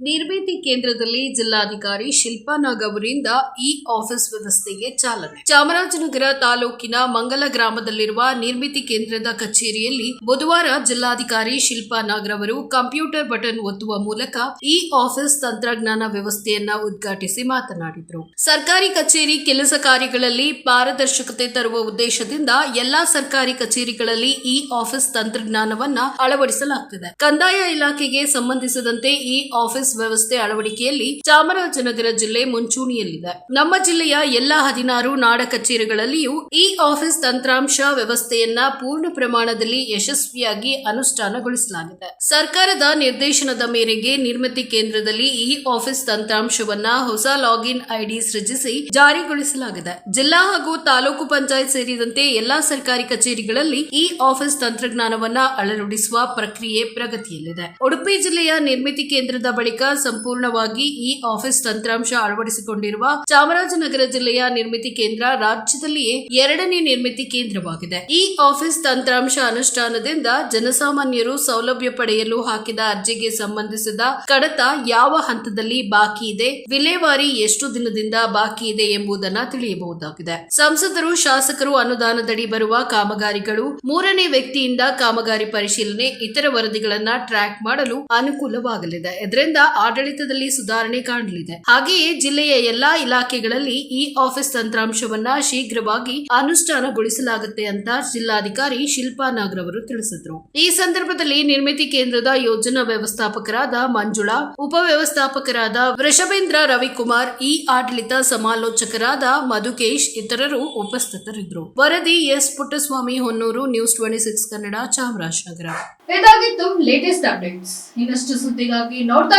ನಿರ್ಮಿತಿ ಕೇಂದ್ರದಲ್ಲಿ ಜಿಲ್ಲಾಧಿಕಾರಿ ಶಿಲ್ಪಾ ನಾಗ್ ಅವರಿಂದ ಇ ಆಫೀಸ್ ವ್ಯವಸ್ಥೆಗೆ ಚಾಲನೆ. ಚಾಮರಾಜನಗರ ತಾಲೂಕಿನ ಮಂಗಲ ಗ್ರಾಮದಲ್ಲಿರುವ ನಿರ್ಮಿತಿ ಕೇಂದ್ರದ ಕಚೇರಿಯಲ್ಲಿ ಬುಧವಾರ ಜಿಲ್ಲಾಧಿಕಾರಿ ಶಿಲ್ಪಾ ನಾಗ್ ಅವರು ಕಂಪ್ಯೂಟರ್ ಬಟನ್ ಒತ್ತುವ ಮೂಲಕ ಇ ಆಫೀಸ್ ತಂತ್ರಜ್ಞಾನ ವ್ಯವಸ್ಥೆಯನ್ನ ಉದ್ಘಾಟಿಸಿ ಮಾತನಾಡಿದರು. ಸರ್ಕಾರಿ ಕಚೇರಿ ಕೆಲಸ ಕಾರ್ಯಗಳಲ್ಲಿ ಪಾರದರ್ಶಕತೆ ತರುವ ಉದ್ದೇಶದಿಂದ ಎಲ್ಲಾ ಸರ್ಕಾರಿ ಕಚೇರಿಗಳಲ್ಲಿ ಇ ಆಫೀಸ್ ತಂತ್ರಜ್ಞಾನವನ್ನ ಅಳವಡಿಸಲಾಗುತ್ತಿದೆ ಕಂದಾಯ ಇಲಾಖೆಗೆ ಸಂಬಂಧಿಸಿದಂತೆ ಇ ಆಫೀಸ್ ವ್ಯವಸ್ಥೆ ಅಳವಡಿಕೆಯಲ್ಲಿ ಚಾಮರಾಜನಗರ ಜಿಲ್ಲೆ ಮುಂಚೂಣಿಯಲ್ಲಿದೆ. ನಮ್ಮ ಜಿಲ್ಲೆಯ ಎಲ್ಲಾ ಹದಿನಾರು ನಾಡ ಕಚೇರಿಗಳಲ್ಲಿಯೂ ಇ ಆಫೀಸ್ ತಂತ್ರಾಂಶ ವ್ಯವಸ್ಥೆಯನ್ನ ಪೂರ್ಣ ಪ್ರಮಾಣದಲ್ಲಿ ಯಶಸ್ವಿಯಾಗಿ ಅನುಷ್ಠಾನಗೊಳಿಸಲಾಗಿದೆ. ಸರ್ಕಾರದ ನಿರ್ದೇಶನದ ಮೇರೆಗೆ ನಿರ್ಮಿತಿ ಕೇಂದ್ರದಲ್ಲಿ ಇ ಆಫೀಸ್ ತಂತ್ರಾಂಶವನ್ನ ಹೊಸ ಲಾಗಿನ್ ಐಡಿ ಸೃಜಿಸಿ ಜಾರಿಗೊಳಿಸಲಾಗಿದೆ. ಜಿಲ್ಲಾ ಹಾಗೂ ತಾಲೂಕು ಪಂಚಾಯತ್ ಸೇರಿದಂತೆ ಎಲ್ಲಾ ಸರ್ಕಾರಿ ಕಚೇರಿಗಳಲ್ಲಿ ಇ ಆಫೀಸ್ ತಂತ್ರಜ್ಞಾನವನ್ನ ಅಳವಡಿಸುವ ಪ್ರಕ್ರಿಯೆ ಪ್ರಗತಿಯಲ್ಲಿದೆ. ಉಡುಪಿ ಜಿಲ್ಲೆಯ ನಿರ್ಮಿತಿ ಕೇಂದ್ರದ ಬಳಿಕ ಸಂಪೂರ್ಣವಾಗಿ ಈ ಆಫೀಸ್ ತಂತ್ರಾಂಶ ಅಳವಡಿಸಿಕೊಂಡಿರುವ ಚಾಮರಾಜನಗರ ಜಿಲ್ಲೆಯ ನಿರ್ಮಿತಿ ಕೇಂದ್ರ ರಾಜ್ಯದಲ್ಲಿಯೇ ಎರಡನೇ ನಿರ್ಮಿತಿ ಕೇಂದ್ರವಾಗಿದೆ. ಈ ಆಫೀಸ್ ತಂತ್ರಾಂಶ ಅನುಷ್ಠಾನದಿಂದ ಜನಸಾಮಾನ್ಯರು ಸೌಲಭ್ಯ ಪಡೆಯಲು ಹಾಕಿದ ಅರ್ಜಿಗೆ ಸಂಬಂಧಿಸಿದ ಕಡತ ಯಾವ ಹಂತದಲ್ಲಿ ಬಾಕಿ ಇದೆ, ವಿಲೇವಾರಿ ಎಷ್ಟು ದಿನದಿಂದ ಬಾಕಿ ಇದೆ ಎಂಬುದನ್ನ ತಿಳಿಯಬಹುದಾಗಿದೆ. ಸಂಸದರು, ಶಾಸಕರು ಅನುದಾನದಡಿ ಬರುವ ಕಾಮಗಾರಿಗಳು, ಮೂರನೇ ವ್ಯಕ್ತಿಯಿಂದ ಕಾಮಗಾರಿ ಪರಿಶೀಲನೆ, ಇತರ ವರದಿಗಳನ್ನ ಟ್ರ್ಯಾಕ್ ಮಾಡಲು ಅನುಕೂಲವಾಗಲಿದೆ. ಇದರಿಂದ ಆಡಳಿತದಲ್ಲಿ ಸುಧಾರಣೆ ಕಾಣಲಿದೆ. ಹಾಗೆಯೇ ಜಿಲ್ಲೆಯ ಎಲ್ಲಾ ಇಲಾಖೆಗಳಲ್ಲಿ ಇ ಆಫೀಸ್ ತಂತ್ರಾಂಶವನ್ನ ಶೀಘ್ರವಾಗಿ ಅನುಷ್ಠಾನಗೊಳಿಸಲಾಗುತ್ತೆ ಅಂತ ಜಿಲ್ಲಾಧಿಕಾರಿ ಶಿಲ್ಪಾ ನಾಗ್ ಅವರು ತಿಳಿಸಿದ್ರು. ಈ ಸಂದರ್ಭದಲ್ಲಿ ನಿರ್ಮಿತಿ ಕೇಂದ್ರದ ಯೋಜನಾ ವ್ಯವಸ್ಥಾಪಕರಾದ ಮಂಜುಳಾ ಉಪವ್ಯವಸ್ಥಾಪಕರಾದ ವೃಷಭೇಂದ್ರ ರವಿಕುಮಾರ್ ಇ ಆಡಳಿತ ಸಮಾಲೋಚಕರಾದ ಮಧುಕೇಶ್ ಇತರರು ಉಪಸ್ಥಿತರಿದ್ದರು. ವರದಿ S Puttaswamy Honnuru, news twenty six Kannada Chamarajanagar. ಇದಾಗಿತ್ತು ಲೇಟೆಸ್ಟ್ ಅಪ್ಡೇಟ್ಸ್ ಇನ್ನಷ್ಟು ಸುದ್ದಿಗಾಗಿ ನೋಡ್ತಾ